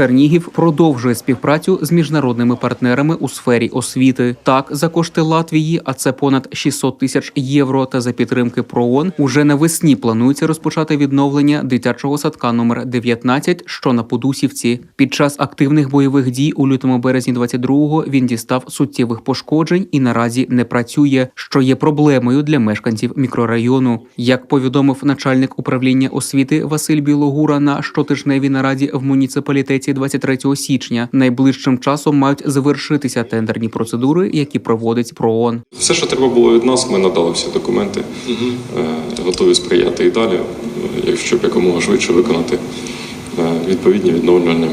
Чернігів продовжує співпрацю з міжнародними партнерами у сфері освіти. Так, за кошти Латвії, а це понад 600 тисяч євро, та за підтримки ПРООН, уже навесні планується розпочати відновлення дитячого садка номер 19, що на Подусівці. Під час активних бойових дій у лютому березні 22-го він дістав суттєвих пошкоджень і наразі не працює, що є проблемою для мешканців мікрорайону. Як повідомив начальник управління освіти Василь Білогура на щотижневій нараді в муніципалітеті 23 січня, найближчим часом мають завершитися тендерні процедури, які проводить ПРООН. Все, що треба було від нас, ми надали всі документи, Е, готові сприяти і далі, е, якщо якомога швидше виконати е, відповідні відновлювальні.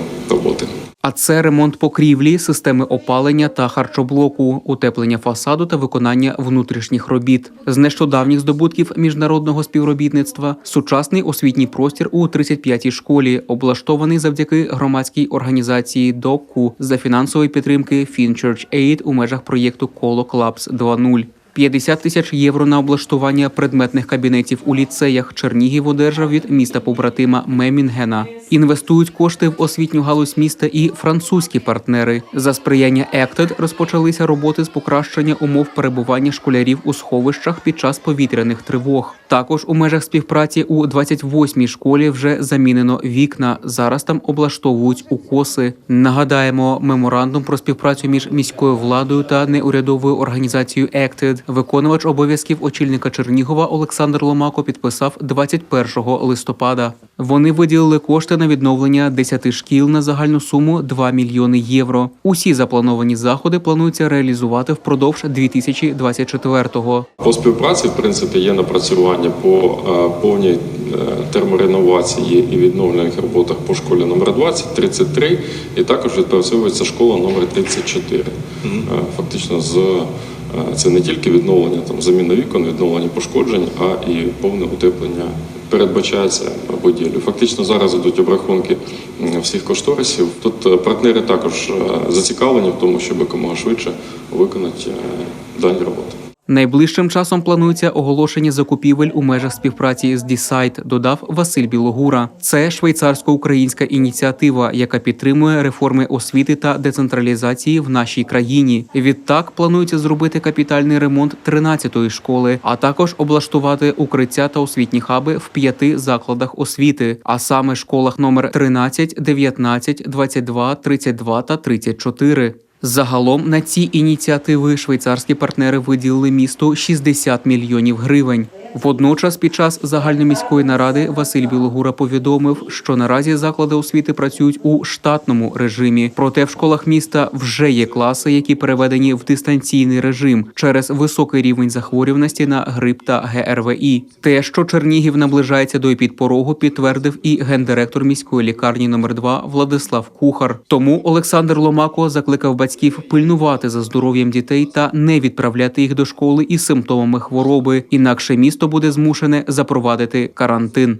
А це ремонт покрівлі, системи опалення та харчоблоку, утеплення фасаду та виконання внутрішніх робіт. З нещодавніх здобутків міжнародного співробітництва сучасний освітній простір у 35-й школі, облаштований завдяки громадській організації ДОКУ за фінансової підтримки FinChurch Aid у межах проєкту Коло Клабс 2.0. 50 тисяч євро на облаштування предметних кабінетів у ліцеях Чернігів одержав від міста побратима Мемінгена. Інвестують кошти в освітню галузь міста і французькі партнери. За сприяння Ектед розпочалися роботи з покращення умов перебування школярів у сховищах під час повітряних тривог. Також у межах співпраці у 28-й школі вже замінено вікна. Зараз там облаштовують укоси. Нагадаємо, меморандум про співпрацю між міською владою та неурядовою організацією Ектед. Виконувач обов'язків очільника Чернігова Олександр Ломако підписав 21 листопада. Вони виділили кошти на відновлення 10 шкіл на загальну суму 2 мільйони євро. Усі заплановані заходи планується реалізувати впродовж 2024-го. По співпраці, в принципі, є напрацювання по е, повній е, термореновації і відновлених роботах по школі номер 20, 33, і також відпрацьовується школа номер 34. Е, Фактично, з це не тільки відновлення там заміна вікон, відновлення пошкоджень, а і повне утеплення передбачається будівлю. Фактично зараз ідуть обрахунки всіх кошторисів. Тут е, партнери також е, зацікавлені в тому, щоб якомога швидше виконати е, дані роботи. Найближчим часом планується оголошення закупівель у межах співпраці з Дісайт, додав Василь Білогура. Це швейцарсько-українська ініціатива, яка підтримує реформи освіти та децентралізації в нашій країні. Відтак планується зробити капітальний ремонт 13-ї школи, а також облаштувати укриття та освітні хаби в п'яти закладах освіти, а саме школах номер 13, 19, 22, 32 та 34. Загалом на ці ініціативи швейцарські партнери виділили місту 60 мільйонів гривень. Водночас, під час загальноміської наради Василь Білогура повідомив, що наразі заклади освіти працюють у штатному режимі. Проте в школах міста вже є класи, які переведені в дистанційний режим через високий рівень захворюваності на грип та ГРВІ. Те, що Чернігів наближається до епідпорогу, підтвердив і гендиректор міської лікарні номер 2 Владислав Кухар. Тому Олександр Ломако закликав батьків пильнувати за здоров'ям дітей та не відправляти їх до школи із симптомами хвороби. Інакше місто буде змушене запровадити карантин.